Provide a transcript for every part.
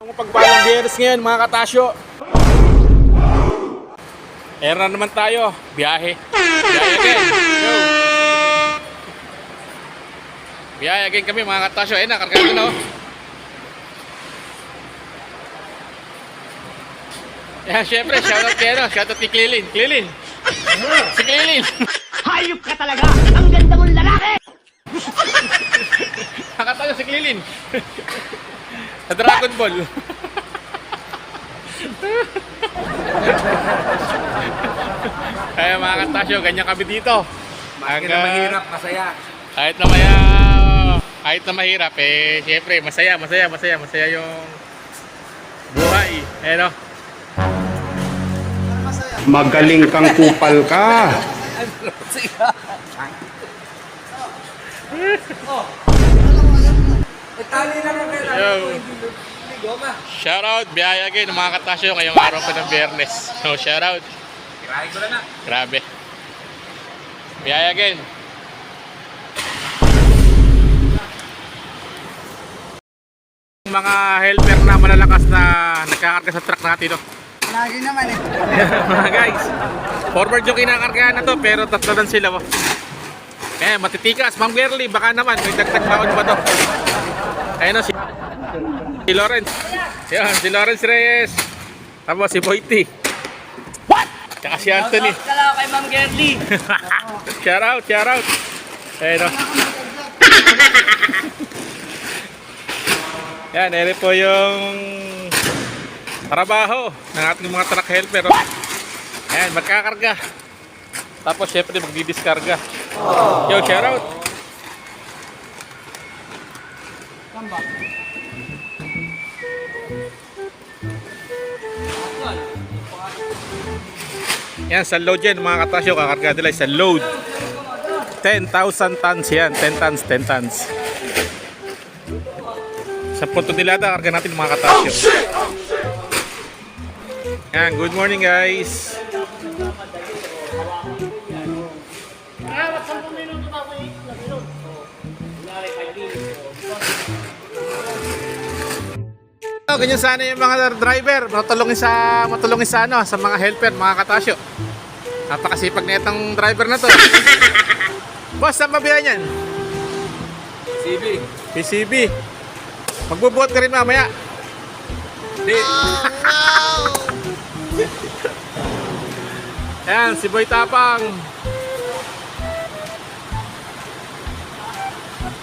Ang pagpalang biyernes ngayon mga katasyo. Ayan na naman tayo. Biyahe. Biyahe again. Go. Biyahe again kami mga katasyo. Ayun na, karga ko na oh. Yan, syempre, shoutout kay ano, shoutout kay Klilin. Klilin! Si Klilin! Hayop ka talaga! Ang ganda mong lalaki! Nakatayo si Klilin. Sa Dragon Ball. Kaya mga katasyo, ganyan kami dito. Bakit na mahirap, masaya. Kahit na maya, kahit na mahirap, eh, syempre, masaya, masaya, masaya, masaya yung buhay. Eh, no? Magaling kang kupal ka. Itali lang ang hindi goma. Shoutout, biyaya again, mga katasyo, ngayong araw pa ng biyernes. So, shoutout. Kirahin ko na. Grabe. Biyaya again. Mga helper na malalakas na nagkakarga sa truck natin, no? Lagi naman eh. mga guys. Forward yung kinakargahan na to, pero tatlo lang sila. Oh. Eh, matitikas. Ma'am Gerly, baka naman, may dagdag baon ba to? Ayun no, si, si Lawrence. Yan, si Lawrence Reyes. Tapos si Boyti. What? Tsaka si Anthony. Kala kay Ma'am Gerly! shout out, shout out. Ayun no. Yan, ere po yung trabaho ng ating mga truck helper. Oh. Yan, magkakarga. Tapos syempre magdidiskarga. Yo, shout out. Yan, sa load yan mga katasyo, kakarga nila sa load. 10,000 tons yan, 10 tons, 10 tons. Sa punto nila ata, karga natin mga katasyo. Yan, good morning guys. Oh, ganyan sana yung mga driver, matulungin sa matulungin sa ano, sa mga helper, mga katasyo. Napakasipag na itong driver na to. Boss, saan ba biyahe niyan? CB. PCB. Magbubuhat ka rin mamaya. Hindi. Ayan, si Boy Tapang.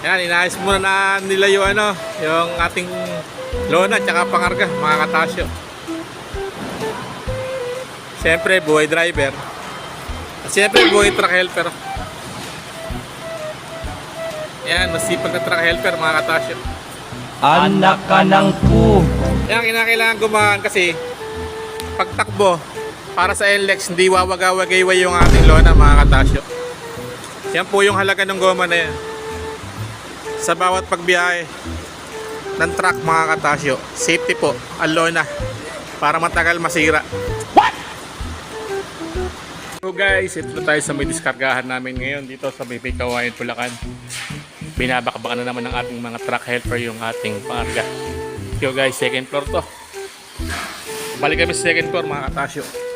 Ayan, inaayos muna na nila yung ano, yung ating lona tsaka pangarga, mga katasyo. Siyempre, buhay driver. At siyempre, buhay truck helper. Ayan, masipag na truck helper, mga katasyo. Anak ka ng pu. Yan, kinakailangan gumahan kasi pagtakbo para sa NLEX, hindi wawagawagayway yung ating lona mga katasyo. Yan po yung halaga ng goma na yan. Sa bawat pagbiyahe ng truck mga katasyo, safety po, ang lona para matagal masira. What? So guys, ito na tayo sa may diskargahan namin ngayon dito sa Bibig Kawayan, Bulacan. Binabakbakan na naman ng ating mga truck helper yung ating pangarga. Yo guys, second floor to. Balik kami sa second floor mga katasyo.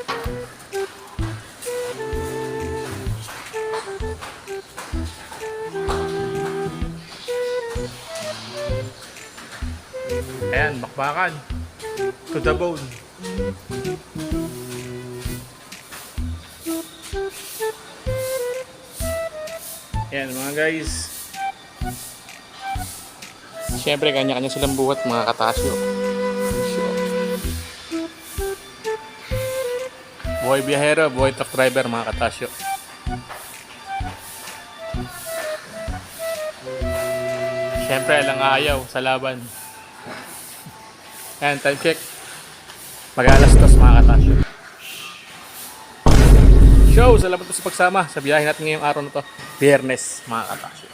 Ayan, bakbakan. To the bone. Ayan mga guys. Siyempre, kanya-kanya silang buhat mga katasyo. Boy biyahero, boy truck driver mga katasyo. Siyempre, alang ayaw sa laban. Ayan, time check. Mag-alas dos mga katasyo. Show, salamat po sa pagsama sa biyahe natin ngayong araw na to. Biyernes, mga katasyo.